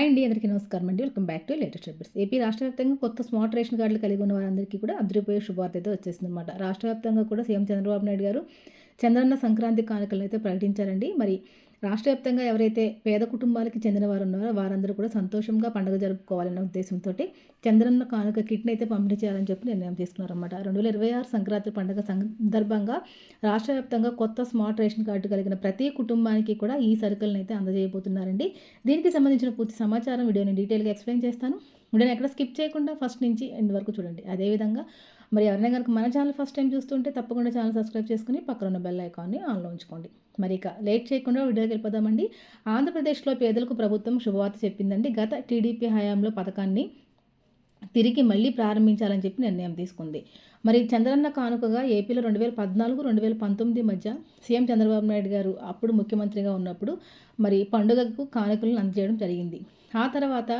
Hi అండి అందరికీ నమస్కారం అండి. Welcome back to latest updates. AP రాష్ట్ర వ్యాప్తంగా కొత్త స్మార్ట్ రేషన్ కార్డులు కలిగి ఉన్న వారందరికీ కూడా అదిరిపోయే శుభార్త అయితే వచ్చేసింది అనమాట రాష్ట్ర వ్యాప్తంగా కూడా సీఎం చంద్రబాబు నాయుడు గారు చంద్రన్న సంక్రాంతి కానుకలు అయితే ప్రకటించారండి. మరి రాష్ట్ర వ్యాప్తంగా ఎవరైతే పేద కుటుంబాలకి చెందిన వారు ఉన్నారో వారందరూ కూడా సంతోషంగా పండుగ జరుపుకోవాలన్న ఉద్దేశంతో చంద్రన్న కానుక కిట్ని అయితే పంపిణీ చేయాలని చెప్పి నిర్ణయం తీసుకున్నారన్నమాట. రెండు వేల ఇరవై ఆరు సంక్రాంతి పండుగ సందర్భంగా రాష్ట్ర వ్యాప్తంగా కొత్త స్మార్ట్ రేషన్ కార్డు కలిగిన ప్రతి కుటుంబానికి కూడా ఈ సరుకులను అయితే అందజేయబోతున్నారండి. దీనికి సంబంధించిన పూర్తి సమాచారం వీడియోని డీటెయిల్గా ఎక్స్ప్లెయిన్ చేస్తాను. వీడియోని ఎక్కడ స్కిప్ చేయకుండా ఫస్ట్ నుంచి ఎండ్ వరకు చూడండి. అదేవిధంగా మరి ఎవరైనా కనుక మన ఛానల్ ఫస్ట్ టైం చూస్తుంటే తప్పకుండా ఛానల్ సబ్స్క్రైబ్ చేసుకుని పక్కన ఉన్న బెల్ ఐకాన్ని ఆన్లో ఉంచుకోండి. మరి ఇక లేట్ చేయకుండా వీడియోకి వెళ్ళిపోదామండి. ఆంధ్రప్రదేశ్లో పేదలకు ప్రభుత్వం శుభవార్త చెప్పిందండి. గత టీడీపీ హయాంలో పథకాన్ని తిరిగి మళ్ళీ ప్రారంభించాలని చెప్పి నిర్ణయం తీసుకుంది. మరి చంద్రన్న కానుకగా ఏపీలో రెండు వేల పద్నాలుగు రెండు వేల పంతొమ్మిది మధ్య సీఎం చంద్రబాబు నాయుడు గారు అప్పుడు ముఖ్యమంత్రిగా ఉన్నప్పుడు మరి పండుగకు కానుకలను అందజేయడం జరిగింది. ఆ తర్వాత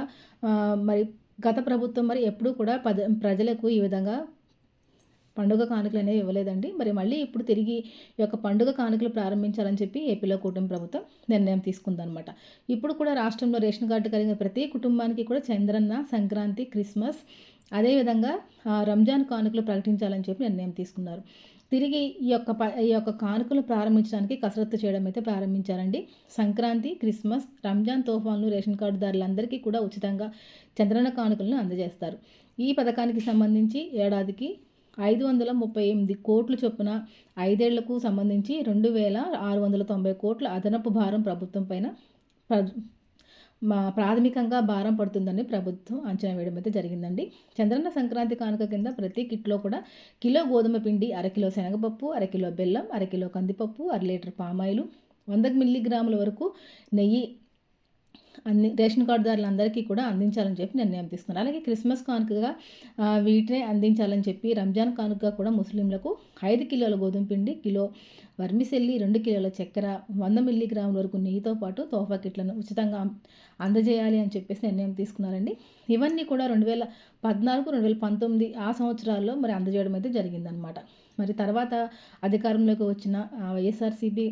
మరి గత ప్రభుత్వం మరి ఎప్పుడూ కూడా పద ప్రజలకు ఈ విధంగా పండుగ కానుకలు అనేవి ఇవ్వలేదండి. మరి మళ్ళీ ఇప్పుడు తిరిగి ఈ యొక్క పండుగ కానుకలు ప్రారంభించాలని చెప్పి ఏపీలో కూటమి ప్రభుత్వం నిర్ణయం తీసుకుందనమాట ఇప్పుడు కూడా రాష్ట్రంలో రేషన్ కార్డు కలిగిన ప్రతి కుటుంబానికి కూడా చంద్రన్న సంక్రాంతి క్రిస్మస్ అదేవిధంగా రంజాన్ కానుకలు ప్రకటించాలని చెప్పి నిర్ణయం తీసుకున్నారు. తిరిగి ఈ యొక్క ప ఈ యొక్క కానుకలు ప్రారంభించడానికి కసరత్తు చేయడం అయితే ప్రారంభించారండి. సంక్రాంతి క్రిస్మస్ రంజాన్ తోఫాన్లు రేషన్ కార్డుదారులందరికీ కూడా ఉచితంగా చంద్రన్న కానుకలను అందజేస్తారు. ఈ పథకానికి సంబంధించి ఏడాదికి ఐదు వందల ముప్పై ఎనిమిది కోట్లు చొప్పున ఐదేళ్ళకు సంబంధించి రెండు వేల ఆరు వందల తొంభై కోట్ల అదనపు భారం ప్రభుత్వం పైన మా ప్రాథమికంగా భారం పడుతుందని ప్రభుత్వం అంచనా వేయడం అయితే జరిగిందండి. చంద్రన్న సంక్రాంతి కానుక కింద ప్రతి కిట్లో కూడా కిలో గోధుమ పిండి అరకిలో శనగపప్పు అరకిలో బెల్లం అరకిలో కందిపప్పు అర లీటర్ పామాయిలు వంద మిల్లీగ్రాముల వరకు నెయ్యి అన్ని రేషన్ కార్డుదారులందరికీ కూడా అందించాలని చెప్పి నిర్ణయం తీసుకున్నారు. అలాగే క్రిస్మస్ కానుకగా వీటినే అందించాలని చెప్పి రంజాన్ కానుకగా కూడా ముస్లింలకు ఐదు కిలోల గోధుమ పిండి కిలో వర్మిసెల్లి రెండు కిలోల చక్కెర వంద మిల్లీగ్రాముల వరకు నెయ్యితో పాటు తోఫా కిట్లను ఉచితంగా అందజేయాలి అని చెప్పేసి నిర్ణయం తీసుకున్నారండి. ఇవన్నీ కూడా రెండు వేల పద్నాలుగు రెండు వేల పంతొమ్మిది ఆ సంవత్సరాల్లో మరి అందజేయడం అయితే జరిగిందనమాట మరి తర్వాత అధికారంలోకి వచ్చిన వైఎస్ఆర్సీపీ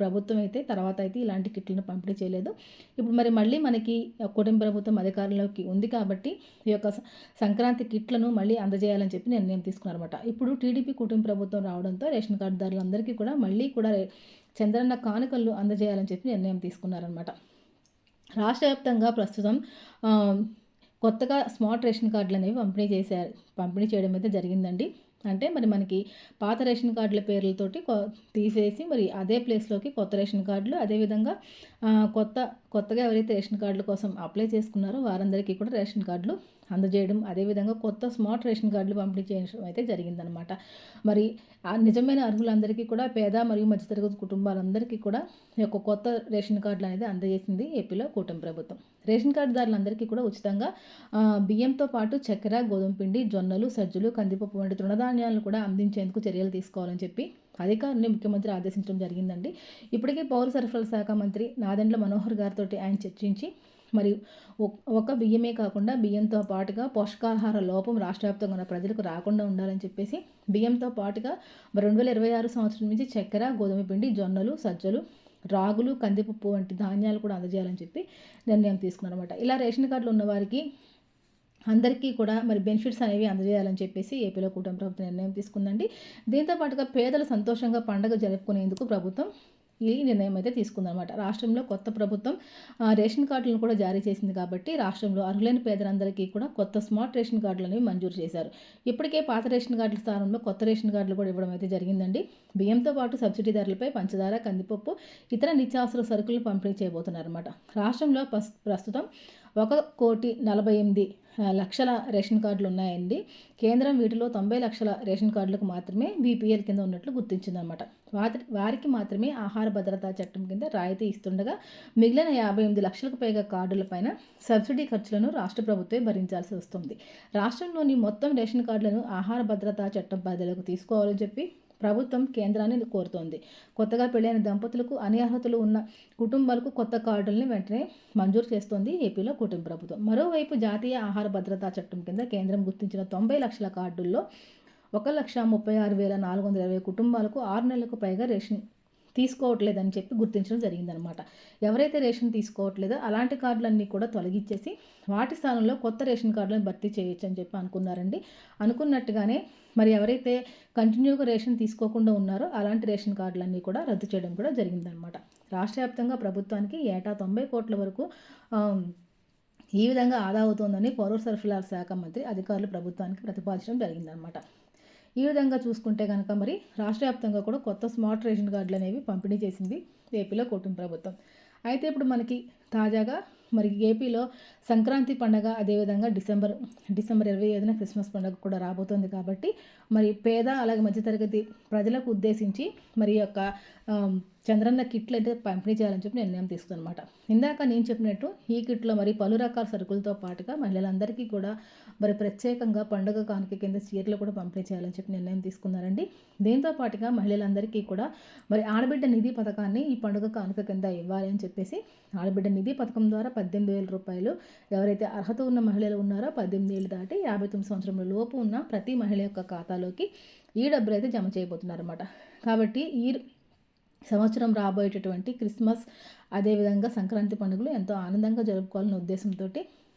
ప్రభుత్వం అయితే తర్వాత అయితే ఇలాంటి కిట్లను పంపిణీ చేయలేదు. ఇప్పుడు మరి మళ్ళీ మనకి కుటుంబ ప్రభుత్వం అధికారంలోకి ఉంది కాబట్టి ఈ యొక్క సంక్రాంతి కిట్లను మళ్ళీ అందజేయాలని చెప్పి నిర్ణయం తీసుకున్నారన్నమాట. ఇప్పుడు టీడీపీ కుటుంబ ప్రభుత్వం రావడంతో రేషన్ కార్డుదారులందరికీ కూడా మళ్ళీ కూడా చంద్రన్న కానుకలు అందజేయాలని చెప్పి నిర్ణయం తీసుకున్నారనమాట రాష్ట్ర వ్యాప్తంగా ప్రస్తుతం కొత్తగా స్మార్ట్ రేషన్ కార్డులు అనేవి పంపిణీ చేశారు పంపిణీ చేయడం అయితే జరిగిందండి. అంటే మరి మనకి పాత రేషన్ కార్డుల పేర్లతోటి తీసేసి మరి అదే ప్లేస్లోకి కొత్త రేషన్ కార్డులు అదేవిధంగా కొత్త కొత్తగా ఎవరైతే రేషన్ కార్డుల కోసం అప్లై చేసుకున్నారో వారందరికీ కూడా రేషన్ కార్డులు అందజేయడం అదేవిధంగా కొత్త స్మార్ట్ రేషన్ కార్డులు పంపిణీ చేయడం అయితే జరిగిందనమాట మరి ఆ నిజమైన అర్హులందరికీ కూడా పేద మరియు మధ్యతరగతి కుటుంబాలందరికీ కూడా ఈ యొక్క కొత్త రేషన్ కార్డులు అనేది అందజేసింది ఏపీలో కూటమి ప్రభుత్వం. రేషన్ కార్డుదారులందరికీ కూడా ఉచితంగా బియ్యంతో పాటు చక్కెర గోధుమ పిండి జొన్నలు సజ్జలు కందిపప్పు వంటి తృణధాన్యాలను కూడా అందించేందుకు చర్యలు తీసుకోవాలని చెప్పి అధికారుని ముఖ్యమంత్రి ఆదేశించడం జరిగిందండి. ఇప్పటికే పౌర సరఫరాల శాఖ మంత్రి నాదెండ్ల మనోహర్ గారితో ఆయన చర్చించి మరియు ఒక బియ్యమే కాకుండా బియ్యంతో పాటుగా పోషకాహార లోపం రాష్ట్ర వ్యాప్తంగా ఉన్న ప్రజలకు రాకుండా ఉండాలని చెప్పేసి బియ్యంతో పాటుగా రెండు వేల ఇరవై ఆరు సంవత్సరం నుంచి చక్కెర గోధుమ పిండి జొన్నలు సజ్జలు రాగులు కందిపప్పు వంటి ధాన్యాలు కూడా అందజేయాలని చెప్పి నిర్ణయం తీసుకున్నారన్నమాట. ఇలా రేషన్ కార్డులు ఉన్నవారికి అందరికీ కూడా మరి బెనిఫిట్స్ అనేవి అందజేయాలని చెప్పేసి ఏపీలో కూటమి ప్రభుత్వం నిర్ణయం తీసుకుందండి. దీంతో పాటుగా పేదలు సంతోషంగా పండుగ జరుపుకునేందుకు ప్రభుత్వం ఈ నిర్ణయం అయితే తీసుకుందనమాట రాష్ట్రంలో కొత్త ప్రభుత్వం రేషన్ కార్డులను కూడా జారీ చేసింది కాబట్టి రాష్ట్రంలో అర్హులైన పేదలందరికీ కూడా కొత్త స్మార్ట్ రేషన్ కార్డులు అనేవి మంజూరు చేశారు. ఇప్పటికే పాత రేషన్ కార్డుల స్థానంలో కొత్త రేషన్ కార్డులు కూడా ఇవ్వడం అయితే జరిగిందండి. బియ్యంతో పాటు సబ్సిడీ ధరలపై పంచదార కందిపప్పు ఇతర నిత్యావసర సరుకులు పంపిణీ చేయబోతున్నారన్నమాట. రాష్ట్రంలో ప్రస్తుతం ఒక కోటి నలభై ఎనిమిది లక్షల రేషన్ కార్డులు ఉన్నాయండి. కేంద్రం వీటిలో తొంభై లక్షల రేషన్ కార్డులకు మాత్రమే బీపీఎల్ కింద ఉన్నట్లు గుర్తించిందనమాట. వారి వారికి మాత్రమే ఆహార భద్రతా చట్టం కింద రాయితీ ఇస్తుండగా మిగిలిన యాభై ఎనిమిది లక్షలకు పైగా కార్డులపైన సబ్సిడీ ఖర్చులను రాష్ట్ర ప్రభుత్వమే భరించాల్సి వస్తుంది. రాష్ట్రంలోని మొత్తం రేషన్ కార్డులను ఆహార భద్రతా చట్టం పరిధిలోకి తీసుకోవాలని చెప్పి ప్రభుత్వం కేంద్రాన్ని కోరుతోంది. కొత్తగా పెళ్ళైన దంపతులకు అర్హతలు ఉన్న కుటుంబాలకు కొత్త కార్డుల్ని వెంటనే మంజూరు చేస్తోంది ఏపీలో కుటుంబ ప్రభుత్వం. మరోవైపు జాతీయ ఆహార భద్రతా చట్టం కింద కేంద్రం గుర్తించిన తొంభై లక్షల కార్డుల్లో ఒక లక్ష ముప్పై ఆరు వేల నాలుగు వందల ఇరవై కుటుంబాలకు ఆరు నెలలకు పైగా రేషన్ తీసుకోవట్లేదని చెప్పి గుర్తించడం జరిగిందనమాట. ఎవరైతే రేషన్ తీసుకోవట్లేదో అలాంటి కార్డులన్నీ కూడా తొలగించేసి వాటి స్థానంలో కొత్త రేషన్ కార్డులను భర్తీ చేయొచ్చు అని చెప్పి అనుకున్నారండి. అనుకున్నట్టుగానే మరి ఎవరైతే కంటిన్యూగా రేషన్ తీసుకోకుండా ఉన్నారో అలాంటి రేషన్ కార్డులన్నీ కూడా రద్దు చేయడం కూడా జరిగిందనమాట. రాష్ట్ర వ్యాప్తంగా ప్రభుత్వానికి ఏటా తొంభై కోట్ల వరకు ఈ విధంగా ఆదా అవుతోందని పౌర సరఫరాల శాఖ మంత్రి అధికారులు ప్రభుత్వానికి ప్రతిపాదించడం జరిగిందనమాట. ఈ విధంగా చూసుకుంటే కనుక మరి రాష్ట్ర వ్యాప్తంగా కూడా కొత్త స్మార్ట్ రేషన్ కార్డులు అనేవి పంపిణీ చేసింది ఏపీలో కూటమి ప్రభుత్వం. అయితే ఇప్పుడు మనకి తాజాగా మరి ఏపీలో సంక్రాంతి పండగ అదేవిధంగా డిసెంబర్ డిసెంబర్ ఇరవై ఐదున క్రిస్మస్ పండుగ కూడా రాబోతుంది కాబట్టి మరి పేద అలాగే మధ్యతరగతి ప్రజలకు ఉద్దేశించి మరి యొక్క చంద్రన్న కిట్లు అయితే పంపిణీ చేయాలని చెప్పి నిర్ణయం తీసుకుందనమాట ఇందాక నేను చెప్పినట్టు ఈ కిట్లో మరి పలు రకాల సరుకులతో పాటుగా మహిళలందరికీ కూడా మరి ప్రత్యేకంగా పండుగ కానుక కింద చీరలు కూడా పంపిణీ చేయాలని చెప్పి నిర్ణయం తీసుకున్నారండి. దీంతో పాటుగా మహిళలందరికీ కూడా మరి ఆడబిడ్డ నిధి పథకాన్ని ఈ పండుగ కానుక కింద ఇవ్వాలి అని చెప్పేసి ఆడబిడ్డ నిధి పథకం ద్వారా పద్దెనిమిది వేల రూపాయలు ఎవరైతే అర్హత ఉన్న మహిళలు ఉన్నారో పద్దెనిమిది ఏళ్ళు దాటి యాభై తొమ్మిది సంవత్సరంలో లోపు ఉన్న ప్రతి మహిళ యొక్క ఖాతాలోకి ఈ డబ్బులు అయితే జమ చేయబోతున్నారన్నమాట. కాబట్టి ఈ సంవత్సరం రాబోయేటటువంటి క్రిస్మస్ అదేవిధంగా సంక్రాంతి పండుగలు ఎంతో ఆనందంగా జరుపుకోవాలనే ఉద్దేశంతో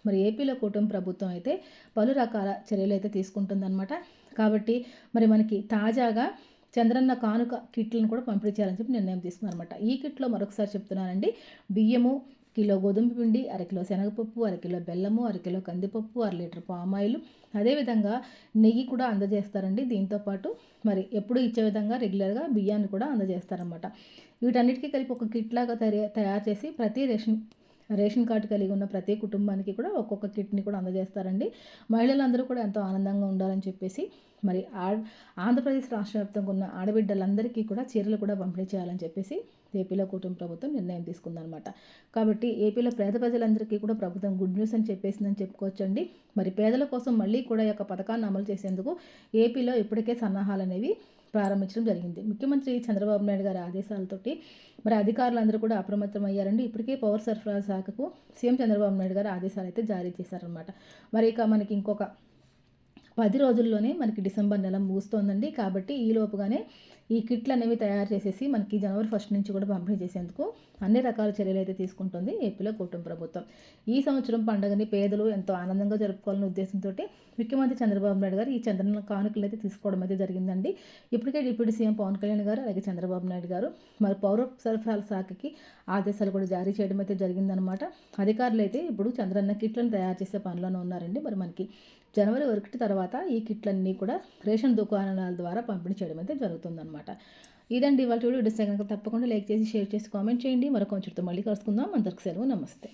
మరి ఏపీలో కూటమి ప్రభుత్వం అయితే పలు రకాల చర్యలు అయితే తీసుకుంటుందన్నమాట. కాబట్టి మరి మనకి తాజాగా చంద్రన్న కానుక కిట్లను కూడా పంపిణీ చేయాలని చెప్పి నిర్ణయం తీసుకున్నారన్నమాట. ఈ కిట్లో మరొకసారి చెప్తున్నానండి. బియ్యము కిలో గోధుమ పిండి అరకిలో శనగపప్పు అరకిలో బెల్లము అరకిలో కందిపప్పు అర లీటర్ పామాయిల్. అదేవిధంగా నెయ్యి కూడా అందజేస్తారండి. దీంతోపాటు మరి ఎప్పుడు ఇచ్చే విధంగా రెగ్యులర్గా బియ్యాన్ని కూడా అందజేస్తారనమాట వీటన్నిటికీ కలిపి ఒక కిట్లాగా తయారు తయారు చేసి ప్రతి రేషన్ రేషన్ కార్డు కలిగి ఉన్న ప్రతి కుటుంబానికి కూడా ఒక్కొక్క కిట్ని కూడా అందజేస్తారండి. మహిళలందరూ కూడా ఎంతో ఆనందంగా ఉండాలని చెప్పేసి మరి ఆంధ్రప్రదేశ్ రాష్ట్ర వ్యాప్తంగా ఉన్న ఆడబిడ్డలందరికీ కూడా చీరలు కూడా పంపిణీ చేయాలని చెప్పేసి ఏపీలో కుటుంబ ప్రభుత్వం నిర్ణయం తీసుకుందనమాట కాబట్టి ఏపీలో పేద ప్రజలందరికీ కూడా ప్రభుత్వం గుడ్ న్యూస్ అని చెప్పేసిందని చెప్పుకోవచ్చండి. మరి పేదల కోసం మళ్ళీ కూడా ఈ యొక్క పథకాన్ని అమలు చేసేందుకు ఏపీలో ఇప్పటికే సన్నాహాలు అనేవి ప్రారంభించడం జరిగింది. ముఖ్యమంత్రి చంద్రబాబు నాయుడు గారి ఆదేశాలతోటి మరి అధికారులందరూ కూడా అప్రమత్తం అయ్యారండి ఇప్పటికే పవర్ సరఫరా శాఖకు సీఎం చంద్రబాబు నాయుడు గారు ఆదేశాలు అయితే జారీ చేశారనమాట మరి ఇక మనకి ఇంకొక పది రోజుల్లోనే మనకి డిసెంబర్ నెల ముగుస్తోందండి. కాబట్టి ఈ లోపుగానే ఈ కిట్లు అనేవి తయారు చేసేసి మనకి జనవరి ఫస్ట్ నుంచి కూడా పంపిణీ చేసేందుకు అన్ని రకాల చర్యలు అయితే తీసుకుంటుంది ఏపీలో కుటుంబ ప్రభుత్వం. ఈ సంవత్సరం పండుగని పేదలు ఎంతో ఆనందంగా జరుపుకోవాలనే ఉద్దేశంతో ముఖ్యమంత్రి చంద్రబాబు నాయుడు గారు ఈ చంద్రన కానుకలు అయితే తీసుకోవడం అయితే జరిగిందండి. ఇప్పటికే డిప్యూటీ సీఎం పవన్ కళ్యాణ్ గారు అలాగే చంద్రబాబు నాయుడు గారు మరి పౌర సరఫరాల శాఖకి ఆదేశాలు కూడా జారీ చేయడం అయితే జరిగిందనమాట అధికారులు అయితే ఇప్పుడు చంద్రన్న కిట్లను తయారు చేసే పనిలోనే ఉన్నారండి. మరి మనకి జనవరి ఒకటి తర్వాత ఈ కిట్లన్నీ కూడా రేషన్ దుకాణాల ద్వారా పంపిణీ చేయడం అయితే జరుగుతుందన్నమాట. ఇదండి ఇవాళ వీడియో. డిస్తే కనుక తప్పకుండా లైక్ చేసి షేర్ చేసి కామెంట్ చేయండి. మరొక కొంచెం మళ్ళీ కలుసుకుందాం. అందరికి సెలవు. నమస్తే.